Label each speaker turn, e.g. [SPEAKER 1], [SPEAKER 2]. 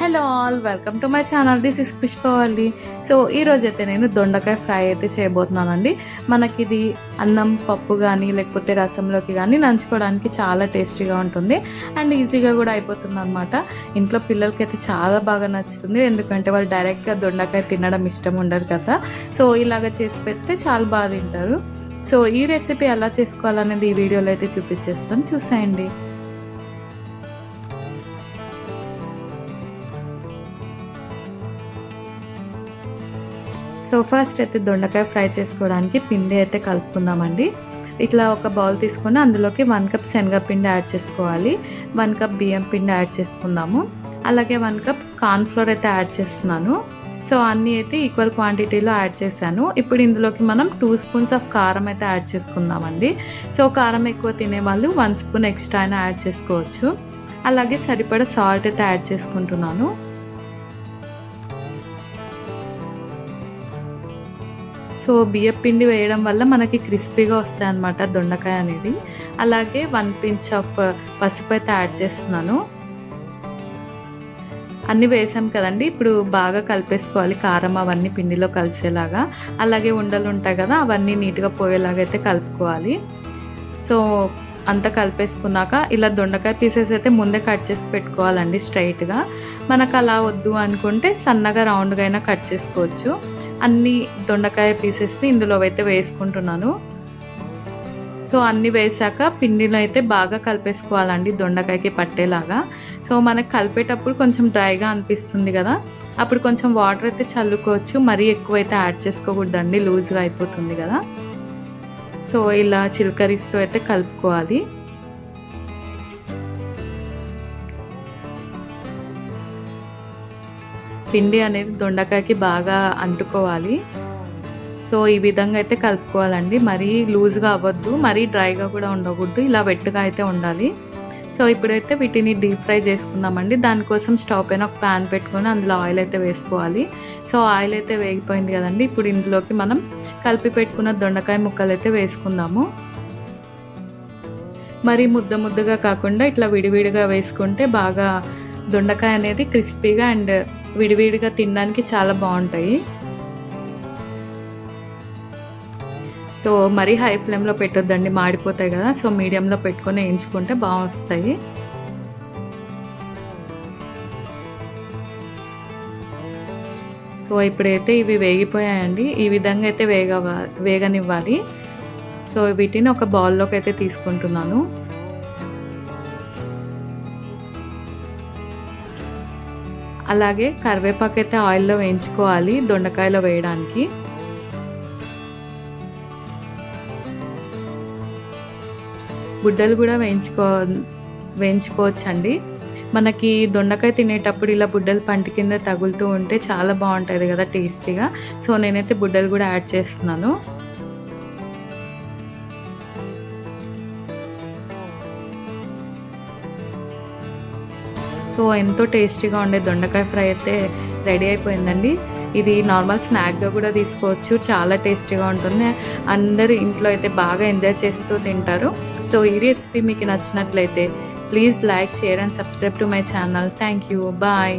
[SPEAKER 1] Hello all welcome to my channel. This is Pushpavalli so ఈరోజు అయితే నేను దొండకాయ ఫ్రై అయితే చేయబోతున్నానండి. మనకి ఇది అన్నం పప్పు కానీ లేకపోతే రసంలోకి కానీ నంచుకోవడానికి చాలా టేస్టీగా ఉంటుంది. అండ్ ఈజీగా కూడా అయిపోతుంది అనమాట ఇంట్లో పిల్లలకి అయితే చాలా బాగా నచ్చుతుంది. ఎందుకంటే వాళ్ళు డైరెక్ట్గా దొండకాయ తినడం ఇష్టం ఉండదు కదా. సో ఇలాగ చేసి పెడితే చాలా బాగా తింటారు. సో ఈ రెసిపీ ఎలా చేసుకోవాలనేది ఈ వీడియోలో అయితే చూపించేస్తాను. చూసేయండి. సో ఫస్ట్ అయితే దొండకాయ ఫ్రై చేసుకోవడానికి పిండి అయితే కలుపుకుందామండి. ఇట్లా ఒక బౌల్ తీసుకొని అందులోకి వన్ కప్ శనగపిండి యాడ్ చేసుకోవాలి. వన్ కప్ బియ్యం పిండి యాడ్ చేసుకుందాము. అలాగే వన్ కప్ కార్న్ఫ్లోర్ అయితే యాడ్ చేస్తున్నాను. సో అన్నీ అయితే ఈక్వల్ క్వాంటిటీలో యాడ్ చేశాను. ఇప్పుడు ఇందులోకి మనం టూ స్పూన్స్ ఆఫ్ కారం అయితే యాడ్ చేసుకుందామండి. సో కారం ఎక్కువ తినే వాళ్ళు వన్ స్పూన్ ఎక్స్ట్రా అయినా యాడ్ చేసుకోవచ్చు. అలాగే సరిపడా సాల్ట్ అయితే యాడ్ చేసుకుంటున్నాను. సో బియ్యం పిండి వేయడం వల్ల మనకి క్రిస్పీగా వస్తాయి అన్నమాట దొండకాయ అనేది. అలాగే వన్ పించ్ ఆఫ్ uh, పసుపు అయితే యాడ్ చేస్తున్నాను. అన్నీ వేసాం కదండి ఇప్పుడు బాగా కలిపేసుకోవాలి కారం అవన్నీ పిండిలో కలిసేలాగా. అలాగే ఉండలు ఉంటాయి కదా అవన్నీ నీట్గా పోయేలాగా అయితే కలుపుకోవాలి. సో అంతా కలిపేసుకున్నాక ఇలా దొండకాయ పీసెస్ అయితే ముందే కట్ చేసి పెట్టుకోవాలండి స్ట్రైట్గా. మనకు అలా వద్దు అనుకుంటే సన్నగా రౌండ్గా అయినా కట్ చేసుకోవచ్చు. అన్ని దొండకాయ పీసెస్ని ఇందులో అయితే వేసుకుంటున్నాను. సో అన్నీ వేసాక పిండిలో అయితే బాగా కలిపేసుకోవాలండి దొండకాయకి పట్టేలాగా. సో మనకు కలిపేటప్పుడు కొంచెం డ్రైగా అనిపిస్తుంది కదా. అప్పుడు కొంచెం వాటర్ అయితే చల్లుకోవచ్చు. మరీ ఎక్కువ అయితే యాడ్ చేసుకోకూడదండి. లూజ్గా అయిపోతుంది కదా. సో ఇలా చిలకరిస్తూ అయితే కలుపుకోవాలి. పిండి అనేది దొండకాయకి బాగా అంటుకోవాలి. సో ఈ విధంగా అయితే కలుపుకోవాలండి. మరీ లూజ్గా అవ్వద్దు. మరీ డ్రైగా కూడా ఉండకూడదు. ఇలా వెట్టుగా అయితే ఉండాలి. సో ఇప్పుడైతే వీటిని డీప్ ఫ్రై చేసుకుందామండి. దానికోసం స్టవ్ పైన ఒక ప్యాన్ పెట్టుకొని అందులో ఆయిల్ అయితే వేసుకోవాలి. సో ఆయిల్ అయితే వేగిపోయింది కదండి. ఇప్పుడు ఇందులోకి మనం కలిపి పెట్టుకున్న దొండకాయ ముక్కలు అయితే వేసుకుందాము. మరి ముద్ద ముద్దగా కాకుండా ఇట్లా విడివిడిగా వేసుకుంటే బాగా దొండకాయ అనేది క్రిస్పీగా అండ్ విడివిడిగా తినడానికి చాలా బాగుంటాయి. సో మరీ హై ఫ్లేమ్లో పెట్టొద్దండి మాడిపోతాయి కదా. సో మీడియంలో పెట్టుకొని వేయించుకుంటే బాగా వస్తాయి సో ఇప్పుడైతే ఇవి వేగిపోయాయండి. ఈ విధంగా అయితే వేగ వేగనివ్వాలి. సో వీటిని ఒక బౌల్లోకి అయితే తీసుకుంటున్నాను. అలాగే కరివేపాకు అయితే ఆయిల్లో వేయించుకోవాలి దొండకాయలో వేయడానికి. గుడ్డలు కూడా వేయించుకో వేయించుకోవచ్చండి. మనకి దొండకాయ తినేటప్పుడు ఇలా బుడ్డలు పంటి కింద తగులుతూ ఉంటే చాలా బాగుంటుంది కదా టేస్టీగా. సో నేనైతే బుడ్డలు కూడా యాడ్ చేస్తున్నాను. సో ఎంతో టేస్టీగా ఉండే దొండకాయ ఫ్రై అయితే రెడీ అయిపోయిందండి. ఇది నార్మల్ స్నాక్గా కూడా తీసుకోవచ్చు. చాలా టేస్టీగా ఉంటుంది. అందరూ ఇంట్లో అయితే బాగా ఎంజాయ్ చేస్తూ తింటారు. సో ఈ రెసిపీ మీకు నచ్చినట్లయితే please like share and subscribe to my channel. Thank you. Bye.